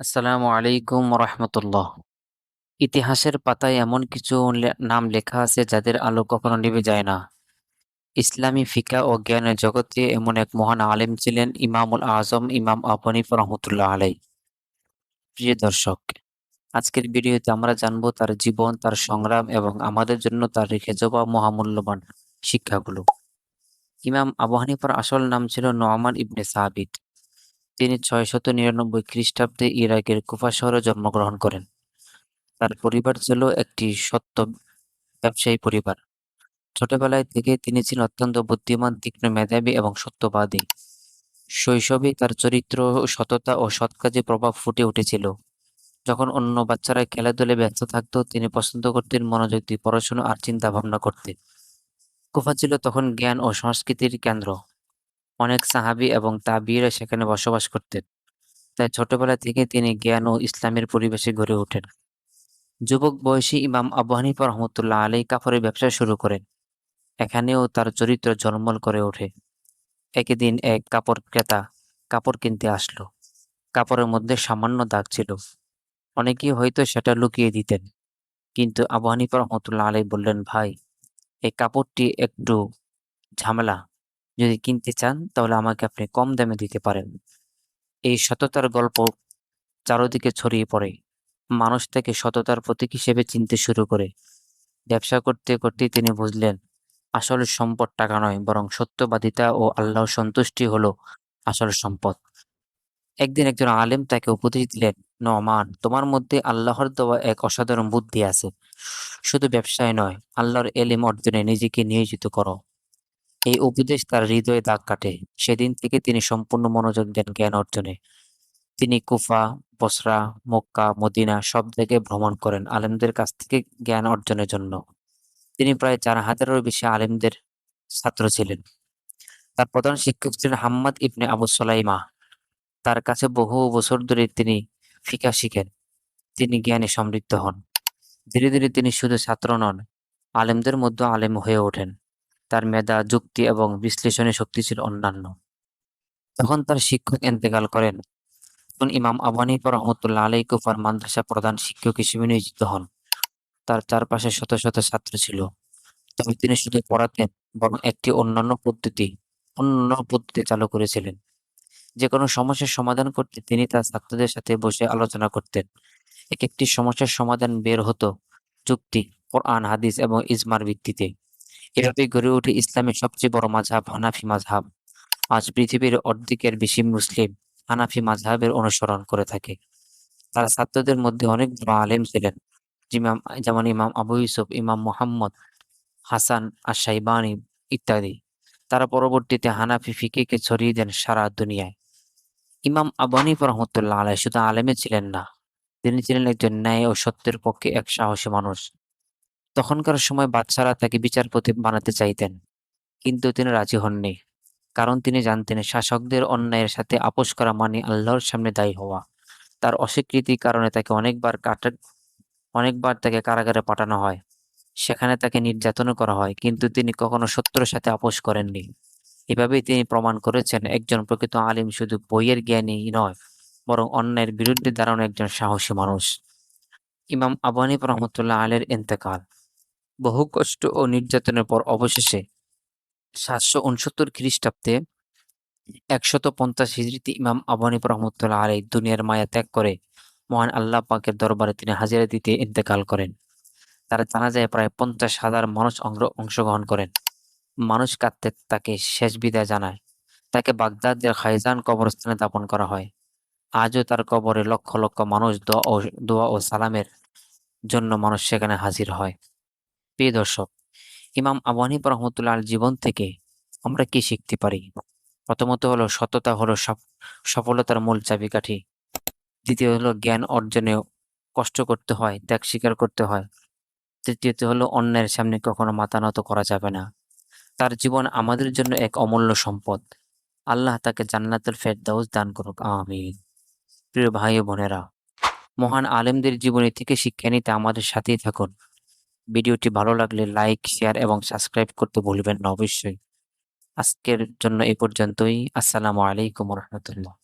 আসসালামু আলাইকুম রহমতুল্লাহ ইতিহাসের পাতায় এমন কিছু নাম লেখা আছে যাদের আলো কখনো নিভে যায় না। ইসলামী ফিকা ও জ্ঞানের জগতে এমন এক মহান আলেম ছিলেন ইমামুল আজম ইমাম আবু হানিফা রহমতুল্লাহ আলাই প্রিয় দর্শক, আজকের ভিডিওতে আমরা জানব তার জীবন, তার সংগ্রাম এবং আমাদের জন্য তার রেখে যাওয়া মহামূল্যবান শিক্ষাগুলো। ইমাম আবু হানিফার আসল নাম ছিল নোয়ামান ইবনে সাবিত। তিনি ছয়শত নিরানব্বই খ্রিস্টাব্দে ইরাকের কুফা শহরে জন্মগ্রহণ করেন। তার পরিবার ছিল একটি সত্য ব্যবসায়ী পরিবার। ছোটবেলায় থেকে তিনি ছিলেন অত্যন্ত বুদ্ধিমান, তীক্ষ্ণ মেধাবী এবং সত্যবাদী। শৈশবে তার চরিত্র, সততা ও সৎ কাজে প্রভাব ফুটে উঠেছিল। যখন অন্য বাচ্চারা খেলাধুলায় ব্যস্ত থাকতো, তিনি পছন্দ করতেন মনোযোগ দিয়ে পড়াশোনা আর চিন্তা ভাবনা করতে কুফা ছিল তখন জ্ঞান ও সংস্কৃতির কেন্দ্র। অনেক সাহাবী এবং তাবিরা সেখানে বসবাস করতেন। তাই ছোটবেলা থেকে তিনি জ্ঞান ও ইসলামের পরিবেশে গড়ে ওঠেন। যুবক বয়সী ইমাম আবু হানিফা রহমতুল্লাহ আলী কাপড়ের ব্যবসা শুরু করেন। এখানেও তার চরিত্র জন্মল করে ওঠে। একদিন এক কাপড় ক্রেতা কাপড় কিনতে আসলো। কাপড়ের মধ্যে সামান্য দাগ ছিল। অনেকেই হয়তো সেটা লুকিয়ে দিতেন। কিন্তু আবু হানিফা রহমতুল্লাহ আলী বললেন, ভাই, এই কাপড়টি একটু ঝামেলা। যদি কিনতে চান, তাহলে আমাকে আপনি কম দামে দিতে পারেন। এই সততার গল্প চারদিকে ছড়িয়ে পড়ে। মানুষ তাকে সততার প্রতীক হিসেবে চিনতে শুরু করে। ব্যবসা করতে করতে তিনি বুঝলেন, আসল সম্পদ টাকা নয়, বরং সত্যবাদিতা ও আল্লাহ সন্তুষ্টি হলো আসল সম্পদ। একদিন একজন আলেম তাকে উপদেশ দিলেন নমান তোমার মধ্যে আল্লাহর দেওয়া এক অসাধারণ বুদ্ধি আছে। শুধু ব্যবসায় নয়, আল্লাহর এলিম অর্জনে নিজেকে নিয়োজিত করো। এই উপদেশ তার হৃদয়ে দাগ কাটে। সেদিন থেকে তিনি সম্পূর্ণ মনোযোগ দেন জ্ঞান অর্জনে। তিনি কুফা, বসরা, মক্কা, মদিনা সব জায়গায় ভ্রমণ করেন আলেমদের কাছ থেকে জ্ঞান অর্জনের জন্য। তিনি প্রায় চার হাজারেরও বেশি আলেমদের ছাত্র ছিলেন। তার প্রধান শিক্ষক ছিলেন হাম্মাদ ইবনে আবু সালাইমা। তার কাছে বহু বছর ধরে তিনি ফিকা শিখেন। তিনি জ্ঞানে সমৃদ্ধ হন। ধীরে ধীরে তিনি শুধু ছাত্র নন, আলেমদের মধ্যে আলেম হয়ে ওঠেন। তার মেধা, যুক্তি এবং বিশ্লেষণী শক্তি ছিল অন্যান্য। তখন তার শিক্ষক এন্তেকাল করেন। তখন ইমাম আবু হানিফা রহমতুল্লাহ আলাই কুফার মাদ্রাসা প্রধান শিক্ষক হিসেবে নিয়োজিত হন। তার চারপাশে শত শত ছাত্র ছিল। তবে তিনি শুধু পড়াতেন, বরং একটি অন্যান্য পদ্ধতি অন্য পদ্ধতি চালু করেছিলেন। যে কোনো সমস্যার সমাধান করতে তিনি তার ছাত্রদের সাথে বসে আলোচনা করতেন। এক একটি সমস্যার সমাধান বের হতো যুক্তি, কোরআন, হাদিস এবং ইজমার ভিত্তিতে। এভাবে গড়ে ওঠে ইসলামের সবচেয়ে বড় মাঝহাব হানাফি মাঝহাব আজ পৃথিবীর অর্ধেকের বেশি মুসলিম হানাফি মাঝহাবের অনুসরণ করে থাকে। তার ছাত্রদের মধ্যে অনেক বড় আলেম ছিলেন। যেমন ইমাম আবু ইউসুফ, ইমাম মোহাম্মদ, হাসান আর সাইবানি ইত্যাদি। তারা পরবর্তীতে হানাফি ফিকেকে ছড়িয়ে দেন সারা দুনিয়ায়। ইমাম আবু হানিফা রহমতুল্লাহ আলাই শুধু আলেমে ছিলেন না, তিনি ছিলেন একজন ন্যায় ও সত্যের পক্ষে এক সাহসী মানুষ। তখনকার সময় বাচ্চারা তাকে বিচারপতি বানাতে চাইতেন, কিন্তু তিনি রাজি হননি, কারণ তিনি জানতেন শাসকদের অন্যায়ের সাথে আপোষ করা মানে আল্লাহর সামনে দায়ী হওয়া। তার অস্বীকৃতির কারণে তাকে অনেকবার কাটা অনেকবার তাকে কারাগারে পাঠানো হয়। সেখানে তাকে নির্যাতন করা হয়, কিন্তু তিনি কখনো সত্যের সাথে আপোষ করেননি। এভাবেই তিনি প্রমাণ করেছেন একজন প্রকৃত আলিম শুধু বইয়ের জ্ঞানী নয়, বরং অন্যায়ের বিরুদ্ধে দাঁড়ানো একজন সাহসী মানুষ। ইমাম আবু হানিফ রহমতুল্লাহ আলের ইন্তেকাল। বহু কষ্ট ও নির্যাতনের পর অবশেষে সাতশো উনসত্তর খ্রিস্টাব্দে একশত পঞ্চাশ হিজড়িতে ইমাম আবু হানিফ রহমতুল্লাহ আলাই দুনিয়ার মায়া ত্যাগ করে মহান আল্লাহ পাকের দরবারে তিনি হাজিরা দিতে ইন্তেকাল করেন। তার জানাজায় প্রায় পঞ্চাশ হাজার মানুষ অংশ- অংশগ্রহণ করেন। মানুষ কাঁদতে তাকে শেষ বিদায় জানায়। তাকে বাগদাদের খাইজান কবরস্থানে দাপন করা হয়। আজও তার কবরে লক্ষ লক্ষ মানুষ দোয়া ও দোয়া ও সালামের জন্য মানুষ সেখানে হাজির হয়। প্রিয় দর্শক, ইমাম আবু হানিফ রহমতুল্লাহ জীবন থেকে আমরা কি শিখতে পারি? প্রথমত হলো সততা হলো সফ- সফলতার মূল চাবিকাঠি। দ্বিতীয় হলো জ্ঞান অর্জনেও কষ্ট করতে হয়, ত্যাগ স্বীকার করতে হয়। তৃতীয়ত হলো অন্যের সামনে কখনো মাথা নত করা যাবে না। তার জীবন আমাদের জন্য এক অমূল্য সম্পদ। আল্লাহ তাকে জান্নাতুল ফেরদাউস দান করুক, আমিন। প্রিয় ভাই বোনেরা, মহান আলেমদের জীবনী থেকে শিক্ষা নিতে আমাদের সাথেই থাকুন। ভিডিওটি ভালো লাগলে লাইক, শেয়ার এবং সাবস্ক্রাইব করতে ভুলবেন না অবশ্যই। আজকের জন্য এ পর্যন্তই। আসসালামু আলাইকুম রহমতুল্লাহ।